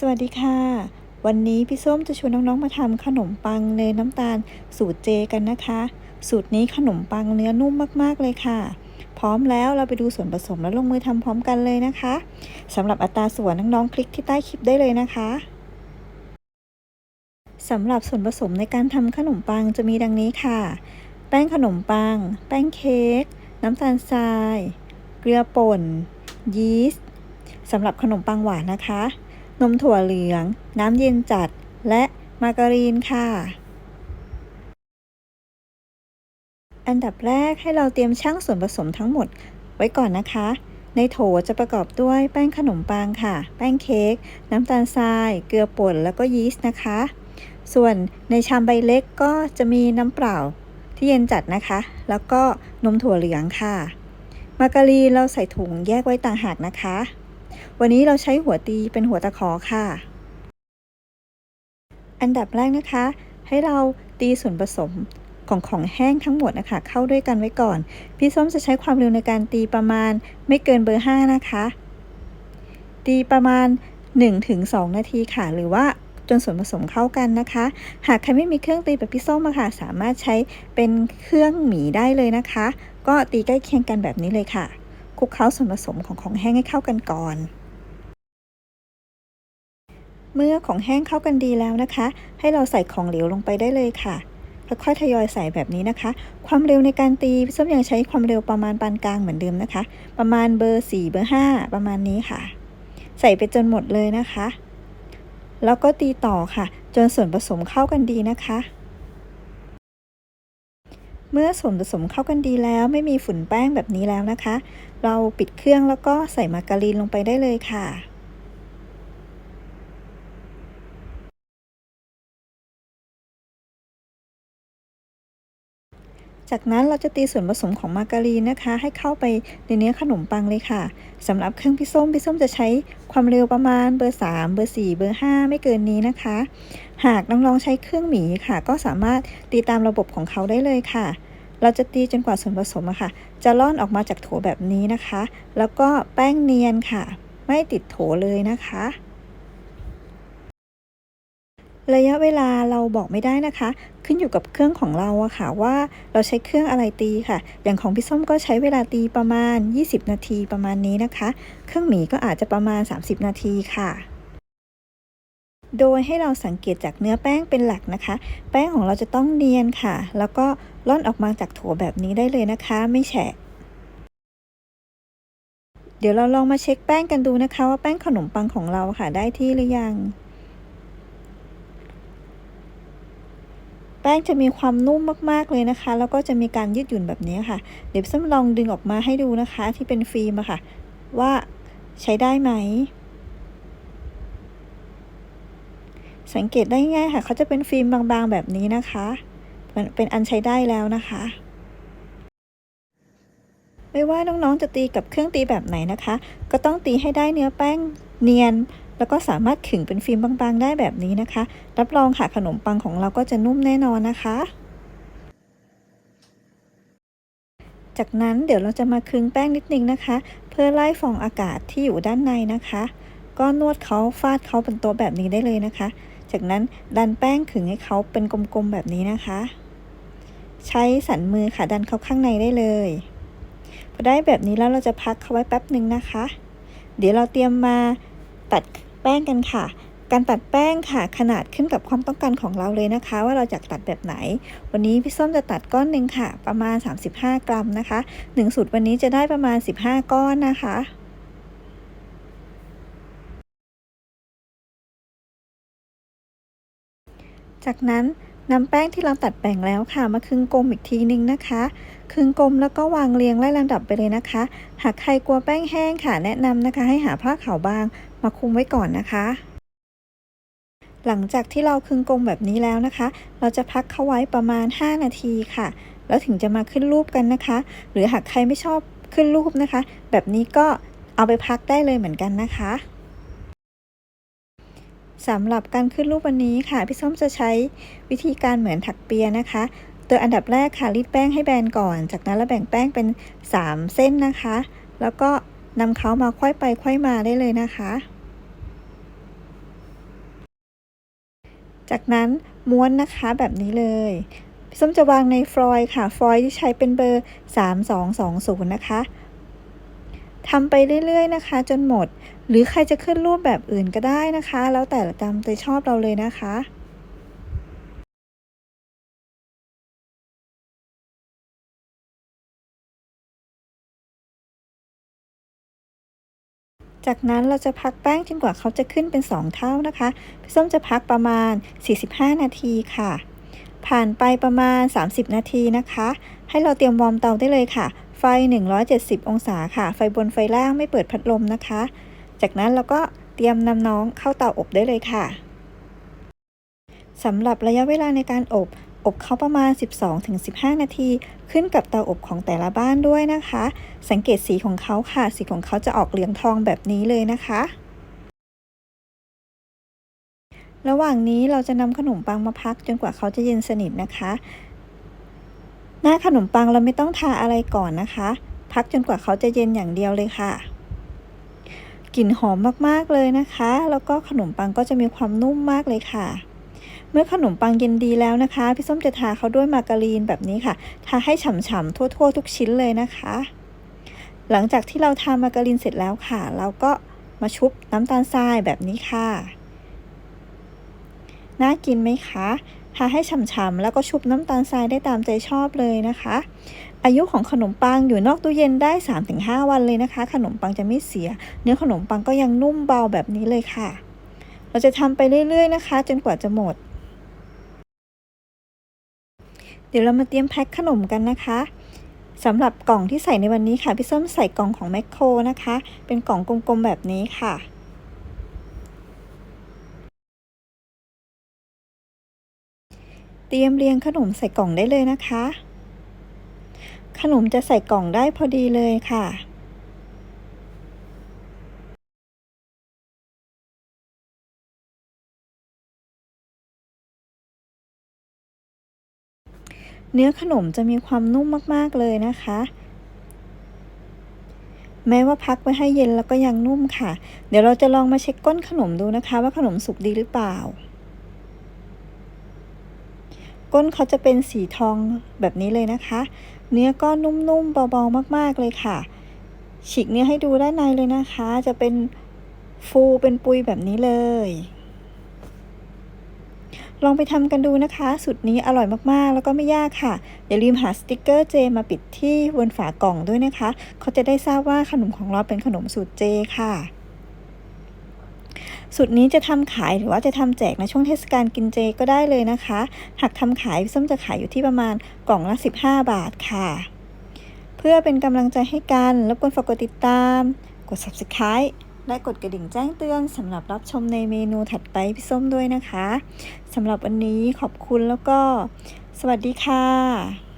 สวัสดีค่ะ วันนี้พี่ส้มจะชวนน้องๆมาทำขนมปังเนยน้ำตาลสูตรเจกันนะคะ สูตรนี้ขนมปังเนื้อนุ่มมากๆเลยค่ะ พร้อมแล้วเราไปดูส่วนผสมและลงมือทำพร้อมกันเลยนะคะสำหรับอัตราส่วนน้องๆคลิกที่ใต้คลิปได้เลยนะคะสำหรับส่วนผสมในการทำขนมปังจะมีดังนี้ค่ะ แป้งขนมปัง แป้งเค้กน้ำตาลทราย เกลือป่น ยีสต์สำหรับขนมปังหวานนะคะ นมถั่วเหลือง น้ำเย็นจัด และมาการีนค่ะ อันดับแรกให้เราเตรียมช่างส่วนผสมทั้งหมดไว้ก่อนนะคะ ในโถจะประกอบด้วยแป้งขนมปังค่ะ แป้งเค้ก น้ำตาลทราย เกลือป่น แล้วก็ยีสต์นะคะ ส่วนในชามใบเล็กก็จะมีน้ำเปล่าที่เย็นจัดนะคะ แล้วก็นมถั่วเหลืองค่ะ มาการีนเราใส่ถุงแยกไว้ต่างหากนะคะ วันนี้เราใช้หัวตีเป็นหัวตะขอค่ะ อันดับแรกนะคะ ให้เราตีส่วนผสมของของแห้งทั้งหมดนะคะ เข้าด้วยกันไว้ก่อน พี่ส้มจะใช้ความเร็วในการตีประมาณไม่เกินเบอร์ 5 นะคะ ตีประมาณ 1-2 นาทีค่ะ หรือว่าจนส่วนผสมเข้ากันนะคะ หากใครไม่มีเครื่องตีแบบพี่ส้มอะค่ะ สามารถใช้เป็นเครื่องหมีได้เลยนะคะ ก็ตีใกล้เคียงกันแบบนี้เลยค่ะ คลุกเคล้าส่วนผสมของของแห้งให้เข้ากันก่อน เมื่อของแห้งเข้ากันดีแล้วนะคะ ให้เราใส่ของเหลวลงไปได้เลยค่ะค่อยๆทยอยใส่แบบนี้นะคะ ความเร็วในการตีพี่ส้มยังใช้ความเร็วประมาณปานกลางเหมือนเดิมนะคะ ประมาณเบอร์ 4 เบอร์ 5 ประมาณนี้ค่ะ ใส่ไปจนหมดเลยนะคะ แล้วก็ตีต่อค่ะ จนส่วนผสมเข้ากันดีนะคะ เมื่อส่วนผสมเข้ากันดีแล้วไม่มีฝุ่นแป้งแบบนี้แล้วนะคะ เราปิดเครื่องแล้วก็ใส่มาการีนลงไปได้เลยค่ะ จากนั้นเราจะตีส่วนผสมของมาการีนนะคะ ให้เข้าไปในเนื้อขนมปังเลยค่ะสำหรับเครื่องพี่ส้มพี่ส้มจะใช้ความเร็วประมาณเบอร์ 3 เบอร์ 4 เบอร์ 5 ไม่เกินนี้นะคะ หากน้องๆใช้เครื่องหมีค่ะ ก็สามารถตีตามระบบของเขาได้เลยค่ะ เราจะตีจนกว่าส่วนผสมอะค่ะ จะล่อนออกมาจากโถแบบนี้นะคะ แล้วก็แป้งเนียนค่ะ ไม่ติดโถเลยนะคะ ระยะเวลาเราบอกไม่ได้นะคะ ขึ้นอยู่กับเครื่องของเราอะค่ะว่าเราใช้เครื่องอะไรตีค่ะ อย่างของพี่ส้มก็ใช้เวลาตีประมาณ 20 นาทีประมาณนี้นะคะ เครื่องหมีก็อาจจะประมาณ 30 นาทีค่ะ โดยให้เราสังเกตจากเนื้อแป้งเป็นหลักนะคะ แป้งของเราจะต้องเนียนค่ะ แล้วก็ล่อนออกมาจากโถแบบนี้ได้เลยนะคะ ไม่แฉะเดี๋ยวเราลองมาเช็คแป้งกันดูนะคะ ว่าแป้งขนมปังของเราค่ะได้ที่หรือยัง แป้งจะมีความนุ่มมากๆเลยนะคะ แล้วก็จะมีการยืดหยุ่นแบบนี้ค่ะ เดี๋ยวส้มลองดึงออกมาให้ดูนะคะ ที่เป็นฟิล์มอะค่ะ ว่าใช้ได้ไหม สังเกตได้ง่ายค่ะ เขาจะเป็นฟิล์มบางๆแบบนี้นะคะมันเป็นอันใช้ได้แล้วนะคะ ไม่ว่าน้องๆจะตีกับเครื่องตีแบบไหนนะคะ ก็ต้องตีให้ได้เนื้อแป้งเนียน แล้วก็สามารถขึงเป็นฟิล์มบางๆ ได้แบบนี้นะคะ รับรองค่ะขนมปังของเราก็จะนุ่มแน่นอนนะคะ จากนั้นเดี๋ยวเราจะมาคลึงแป้งนิดนึงนะคะ เพื่อไล่ฟองอากาศที่อยู่ด้านในนะคะ ก็นวดเขาฟาดเขาเป็นตัวแบบนี้ได้เลยนะคะ จากนั้นดันแป้งขึงให้เขาเป็นกลมๆแบบนี้นะคะ ใช้สันมือค่ะดันเขาข้างในได้เลยพอได้แบบนี้แล้วเราจะพักเขาไว้แป๊บหนึ่งนะคะ เดี๋ยวเราเตรียมมา ตัดแป้งกันค่ะ การตัดแป้งค่ะ ขนาดขึ้นกับความต้องการของเราเลยนะคะ ว่าเราอยากตัดแบบไหน วันนี้พี่ส้มจะตัดก้อนหนึ่งค่ะ ประมาณ 35 กรัมนะคะ1สูตรวันนี้จะได้ประมาณ 15 ก้อนนะคะจากนั้น นำแป้งที่เราตัดแบ่งแล้วค่ะ มาครึ่งกลมอีกทีนึงนะคะครึ่งกลมแล้วก็วางเรียงไล่ลำดับไปเลยนะคะ หากใครกลัวแป้งแห้งค่ะแนะนำนะคะ ให้หาผ้าขาวบางมาคลุมไว้ก่อนนะคะ หลังจากที่เราครึ่งกลมแบบนี้แล้วนะคะ เราจะพักเขาไว้ประมาณ 5 นาทีค่ะ แล้วถึงจะมาขึ้นรูปกันนะคะ หรือหากใครไม่ชอบขึ้นรูปนะคะ แบบนี้ก็เอาไปพักได้เลยเหมือนกันนะคะ สำหรับการขึ้นรูปวันนี้ค่ะ พี่ส้มจะใช้วิธีการเหมือนถักเปียนะคะตัวอันดับแรกค่ะรีดแป้งให้แบนก่อน จากนั้นเราแบ่งแป้งเป็น 3 เส้นนะคะ แล้วก็นำเขามาค่อยไปค่อยมาได้เลยนะคะ จากนั้นม้วนนะคะแบบนี้เลย พี่ส้มจะวางในฟลอยค่ะฟลอยที่ใช้เป็นเบอร์ 3220 นะคะทำไปเรื่อยๆนะคะ จนหมด หรือใครจะขึ้นรูปแบบอื่นก็ได้นะคะ แล้วแต่ตามใจชอบเราเลยนะคะจากนั้นเราจะพักแป้งจนกว่าเขาจะขึ้นเป็น 2 เท่านะคะพี่ส้มจะพักประมาณ 45 นาทีค่ะ ผ่านไปประมาณ 30 นาทีนะคะ ให้เราเตรียมวอร์มเตาได้เลยค่ะ ไฟ 170 องศาค่ะ ไฟบนไฟล่างไม่เปิดพัดลมนะคะ จากนั้นเราก็เตรียมนำน้องเข้าเตาอบได้เลยค่ะสำหรับระยะเวลาในการอบ อบเขาประมาณ 12-15 นาที ขึ้นกับเตาอบของแต่ละบ้านด้วยนะคะ สังเกตสีของเขาค่ะ สีของเขาจะออกเหลืองทองแบบนี้เลยนะคะ ระหว่างนี้เราจะนำขนมปังมาพักจนกว่าเขาจะเย็นสนิทนะคะ หน้าขนมปังเราไม่ต้องทาอะไรก่อนนะคะ พักจนกว่าเขาจะเย็นอย่างเดียวเลยค่ะ กลิ่นหอมมากๆเลยนะคะ แล้วก็ขนมปังก็จะมีความนุ่มมากเลยค่ะ เมื่อขนมปังเย็นดีแล้วนะคะ พี่ส้มจะทาเขาด้วยมาการีนแบบนี้ค่ะทาให้ฉ่ำๆทั่ว ๆ ทุกชิ้นเลยนะคะ หลังจากที่เราทามาการีนเสร็จแล้วค่ะ เราก็มาชุบน้ำตาลทรายแบบนี้ค่ะน่ากินไหมคะทาให้ฉ่ำๆแล้วก็ชุบน้ำตาลทรายได้ตามใจชอบเลยนะคะ อายุของขนมปังอยู่นอกตู้เย็นได้ 3-5 วันเลยนะคะ ขนมปังจะไม่เสีย เนื้อขนมปังก็ยังนุ่มเบาแบบนี้เลยค่ะ เราจะทำไปเรื่อยๆนะคะ จนกว่าจะหมด เดี๋ยวเรามาเตรียมแพ็คขนมกันนะคะสำหรับกล่องที่ใส่ในวันนี้ค่ะพี่ส้มใส่กล่องของแมคโครนะคะ เป็นกล่องกลมๆแบบนี้ค่ะเตรียมเรียงขนมใส่กล่องได้เลยนะคะ ขนมจะใส่กล่องได้พอดีเลยค่ะ เนื้อขนมจะมีความนุ่มมาก ๆ เลยนะคะ แม้ว่าพักไว้ให้เย็นแล้วก็ยังนุ่มค่ะ เดี๋ยวเราจะลองมาเช็คก้นขนมดูนะคะ ว่าขนมสุกดีหรือเปล่า ก้นเขาจะเป็นสีทองแบบนี้เลยนะคะ เนื้อก็นุ่มๆเบาๆมากๆเลยค่ะ ฉีกเนื้อให้ดูด้านในเลยนะคะ จะเป็นฟูเป็นปุยแบบนี้เลย ลองไปทำกันดูนะคะสูตรนี้อร่อยมากๆ แล้วก็ไม่ยากค่ะ อย่าลืมหาสติกเกอร์เจมาปิดที่บนฝากล่องด้วยนะคะ เขาจะได้ทราบว่าขนมของเราเป็นขนมสูตรเจค่ะ สูตรนี้จะทำขายหรือว่าจะทำแจกในช่วงเทศกาลกินเจก็ได้เลยนะคะ หากทำขายพี่ส้มจะขายอยู่ที่ประมาณกล่องละ 15 บาทค่ะ เพื่อเป็นกำลังใจให้กันรบกวนฝากกดติดตาม กด subscribe และกดกระดิ่งแจ้งเตือนสำหรับรับชมในเมนูถัดไปพี่ส้มด้วยนะคะสำหรับวันนี้ขอบคุณแล้วก็ สวัสดีค่ะ